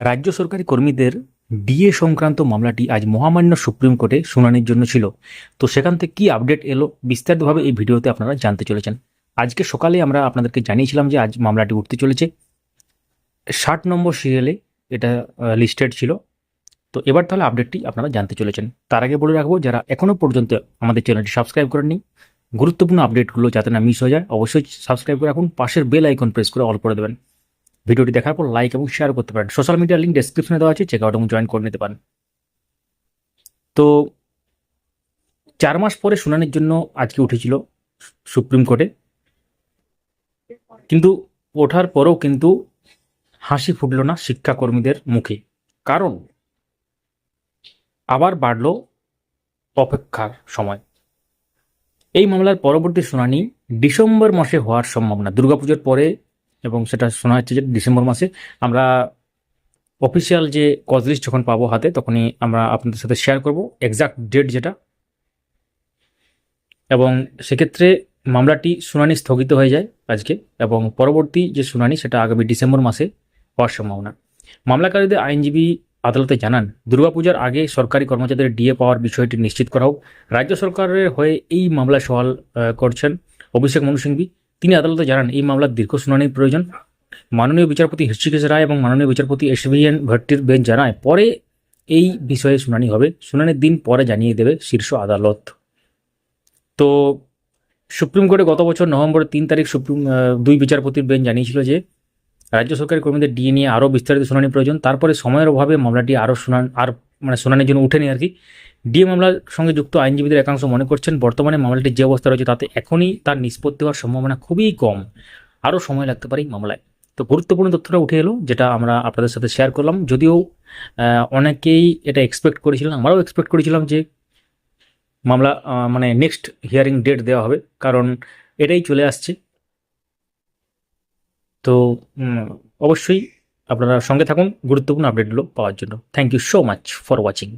রাজ্য সরকারি কর্মীদের ডিএ সংক্রান্ত মামলাটি আজ মহামান্য সুপ্রিম কোর্টে শুনানির জন্য ছিল। তো সেখান থেকে কি আপডেট এলো বিস্তারিতভাবে এই ভিডিওতে আপনারা জানতে চলেছেন। আজকে সকালে আমরা আপনাদেরকে জানিয়েছিলাম যে আজ মামলাটি উঠতে চলেছে। ষাট নম্বর সিরিয়ালে এটা লিস্টেড ছিল। তো এবার তাহলে আপডেটটি আপনারা জানতে চলেছেন। তার আগে বলে রাখব, যারা এখনও পর্যন্ত আমাদের চ্যানেলটি সাবস্ক্রাইব করেননি, গুরুত্বপূর্ণ আপডেটগুলো যাতে না মিস হয়ে যায়, অবশ্যই সাবস্ক্রাইব করে রাখুন। পাশের বেল আইকন প্রেস করে অল করে দেবেন। ভিডিওটি দেখার পর লাইক এবং শেয়ার করতে পারেন। সোশ্যাল মিডিয়ার লিঙ্ক ডেসক্রিপশনে দেওয়া আছে চেক আউট এবং জয়েন করে নিতে পারেন। তো চার মাস পরে শুনানির জন্য আজকে উঠেছিল সুপ্রিম কোর্টে কিন্তু ওঠার পরেও কিন্তু হাসি ফুটল না শিক্ষাকর্মীদের মুখে। কারণ আবার বাড়ল অপেক্ষার সময়। এই মামলার পরবর্তী শুনানি ডিসেম্বর মাসে হওয়ার সম্ভাবনা। দুর্গাপুজোর পরে এবং সেটা শোনা হচ্ছে যে ডিসেম্বর মাসে। আমরা অফিসিয়াল যে কজ লিস্ট যখন পাবো হাতে, তখনই আমরা আপনাদের সাথে শেয়ার করব এক্সাক্ট ডেট যেটা। এবং সেক্ষেত্রে মামলাটি শুনানি স্থগিত হয়ে যায় আজকে, এবং পরবর্তী যে শুনানি সেটা আগামী ডিসেম্বর মাসে হওয়ার সম্ভাবনা। মামলাকারীদের আইনজীবী আদালতে জানান, দুর্গাপূজার আগে সরকারি কর্মচারীদের ডিএ পাওয়ার বিষয়টি নিশ্চিত করা হোক রাজ্য সরকারের হয়ে এই মামলা সওয়াল করছেন অভিষেক মনু সিংভি। তিনি আদালতে জানান, এই মামলার দীর্ঘ শুনানির প্রয়োজন। মাননীয় বিচারপতি হৃষিকেশ রায় এবং মাননীয় বিচারপতি এস ভি এন ভট্টির বেঞ্চ জানায়, পরে এই বিষয়ে শুনানি হবে। শুনানির দিন পরে জানিয়ে দেবে শীর্ষ আদালত। তো সুপ্রিম কোর্টে গত বছর নভেম্বরের তিন তারিখ সুপ্রিম দুই বিচারপতির বেঞ্চ জানিয়েছিল যে, রাজ্য সরকারের কর্মীদের ডিএ নিয়ে আরও বিস্তারিত শুনানি প্রয়োজন। তারপরে সময়ের অভাবে মামলাটি আরও শুনান, আর মানে শুনানির জন্য উঠেনি আর কি। ডিএ মামলার সঙ্গে যুক্ত আইনজীবীদের একাংশ মনে করছেন, বর্তমানে মামলাটি যে অবস্থা রয়েছে তাতে এখনই তার নিষ্পত্তি হওয়ার সম্ভাবনা খুবই কম। আরও সময় লাগতে পারে মামলায়। তো গুরুত্বপূর্ণ তথ্যটা উঠে এলো, যেটা আমরা আপনাদের সাথে শেয়ার করলাম। যদিও অনেকেই এটা এক্সপেক্ট করেছিলাম আমরাও এক্সপেক্ট করেছিলাম যে মামলা মানে নেক্সট হিয়ারিং ডেট দেওয়া হবে, কারণ এটাই চলে আসছে। তো অবশ্যই আপনারা সঙ্গে থাকুন, গুরুত্বপূর্ণ আপডেটগুলো পাওয়ার জন্য। Thank you so much for watching